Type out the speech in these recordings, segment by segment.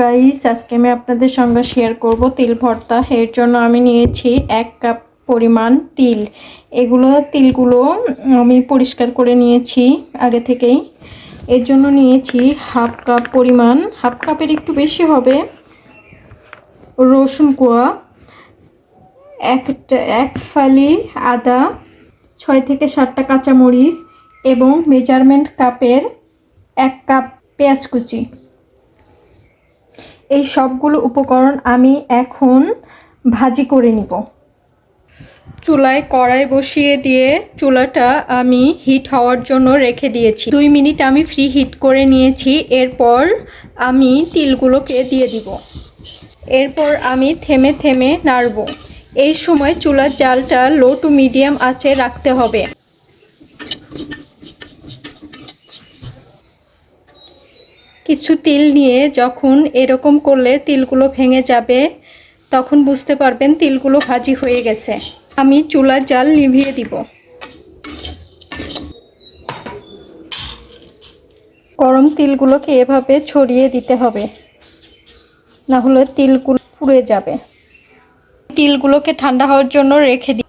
Guys আজকে আমি আপনাদের সঙ্গে শেয়ার করব তিল ভর্তা। এর জন্য আমি নিয়েছি এক কাপ পরিমাণ তিল। এগুলো তিলগুলো আমি পরিষ্কার করে নিয়েছি আগে থেকেই। এর জন্য নিয়েছি হাফ কাপ পরিমাণ হাফ কাপের একটু বেশি হবে রসুন কোয়া একটা এক ফালি আদা, ছয় থেকে সাতটা কাঁচামরিচ এবং মেজারমেন্ট কাপের এক কাপ পেঁয়াজ কুচি। এই সবগুলো উপকরণ আমি এখন ভাজি করে নিব। চুলায় কড়াই বসিয়ে দিয়ে চুলাটা আমি হিট হওয়ার জন্য রেখে দিয়েছি। দুই মিনিট আমি ফ্রি হিট করে নিয়েছি, এরপর আমি তিলগুলোকে দিয়ে দিব। এরপর আমি থেমে থেমে নাড়ব। এই সময় চুলার জালটা লো টু মিডিয়াম আঁচে রাখতে হবে। কিছু তিল নিয়ে যখন এরকম করলে তিলগুলো ভেঙে যাবে, তখন বুঝতে পারবেন তিলগুলো ভাজি হয়ে গেছে। আমি চুলার জাল নিভিয়ে দিব। গরম তিলগুলোকে এভাবে ছড়িয়ে দিতে হবে। না হলে তিলগুলো পুড়ে যাবে। তিলগুলোকে ঠান্ডা হওয়ার জন্য রেখে দিই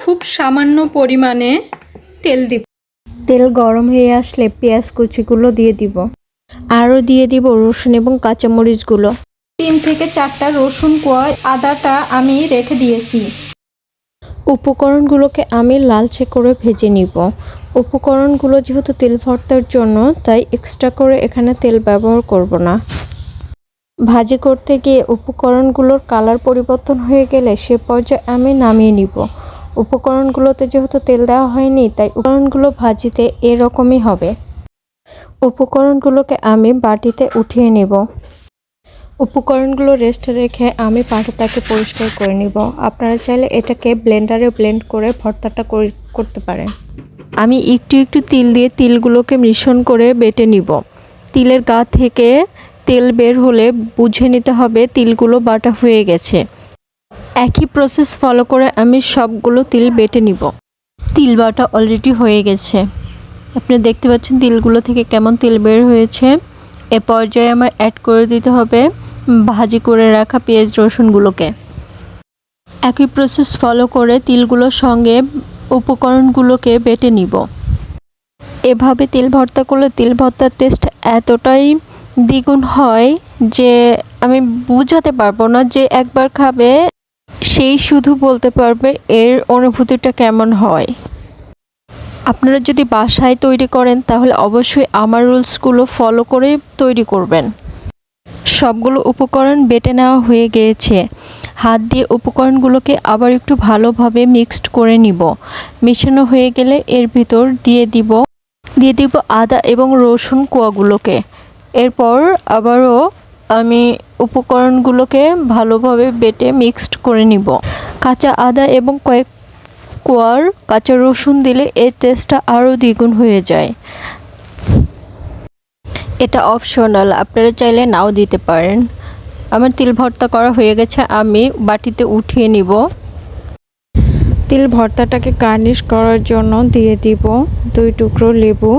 খুব সামান্য পরিমাণে তেল দিব। তেল গরম হয়ে আসলে পেঁয়াজ কুচিগুলো দিয়ে দিব। আরও দিয়ে দিব রসুন এবং কাঁচামরিচগুলো। তিন থেকে চারটা রসুন কোয়া আদাটা আমি রেখে দিয়েছি। উপকরণগুলোকে আমি লালচে করে ভেজে নিব। উপকরণগুলো যেহেতু তেল ভর্তার জন্য তাই এক্সট্রা করে এখানে তেল ব্যবহার করব না। ভাজি করতে গিয়ে উপকরণগুলোর কালার পরিবর্তন হয়ে গেলে সে পর্যায়ে আমি নামিয়ে নিব। উপকরণগুলোতে যেহেতু তেল দেওয়া হয়নি তাই উপকরণগুলো ভাজিতে এরকমই হবে। উপকরণগুলোকে আমি বাটিতে উঠিয়ে নেব। উপকরণগুলো রেস্টে রেখে আমি পাটাটাকে পরিষ্কার করে নিব। আপনারা চাইলে এটাকে ব্লেন্ডারে ব্লেন্ড করে ভর্তাটা করে- করতে পারেন। আমি একটু একটু তিল দিয়ে তিলগুলোকে মিশ্রণ করে বেটে নিব। তিলের গা থেকে তেল বের হলে বুঝে নিতে হবে তিলগুলো বাটা হয়ে গেছে। একই প্রসেস ফলো করে আমি সবগুলো তিল বেটে নিব। তিল বাটা অলরেডি হয়ে গেছে। আপনি দেখতে পাচ্ছেন তিলগুলো থেকে কেমন তেল বের হয়েছে। এ পর্যায়ে আমার অ্যাড করে দিতে হবে ভাজি করে রাখা পেঁয়াজ রসুনগুলোকে। একই প্রসেস ফলো করে তিলগুলোর সঙ্গে উপকরণগুলোকে বেটে নিব। এভাবে তিল ভর্তা করলে তিল ভর্তার টেস্ট এতটাই দ্বিগুণ হয় যে আমি বুঝাতে পারব না যে একবার খাবে, সেই শুধু বলতে পারবে এর অনুভূতিটা কেমন হয়। আপনারা যদি বাসায় তৈরি করেন, তাহলে অবশ্যই আমার রুলসগুলো ফলো করে তৈরি করবেন। সবগুলো উপকরণ বেটে নেওয়া হয়ে গিয়েছে। হাত দিয়ে উপকরণগুলোকে আবার একটু ভালোভাবে মিক্সড করে নিব। মেশানো হয়ে গেলে এর ভিতর দিয়ে দিব দিয়ে দিব আদা এবং রসুন কোয়াগুলোকে। এরপর আবারও আমি উপকরণগুলোকে ভালোভাবে বেটে মিক্সড করে নিব। কাঁচা আদা এবং কয়েক কোয়ার কাঁচা রসুন দিলে এর টেস্টটা আরও দ্বিগুণ হয়ে যায়। এটা অপশনাল আপনারা চাইলে নাও দিতে পারেন। আমার তিল ভর্তা করা হয়ে গেছে, আমি বাটিতে উঠিয়ে নিব। তিল ভর্তাটাকে গার্নিশ করার জন্য দিয়ে দিব দুই টুকরো লেবু।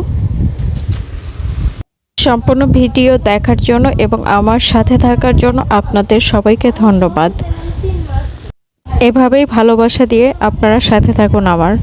সম্পূর্ণ ভিডিও দেখার জন্য এবং আমার সাথে থাকার জন্য আপনাদের সবাইকে ধন্যবাদ। এভাবেই ভালোবাসা দিয়ে আপনারা সাথে থাকুন আমার।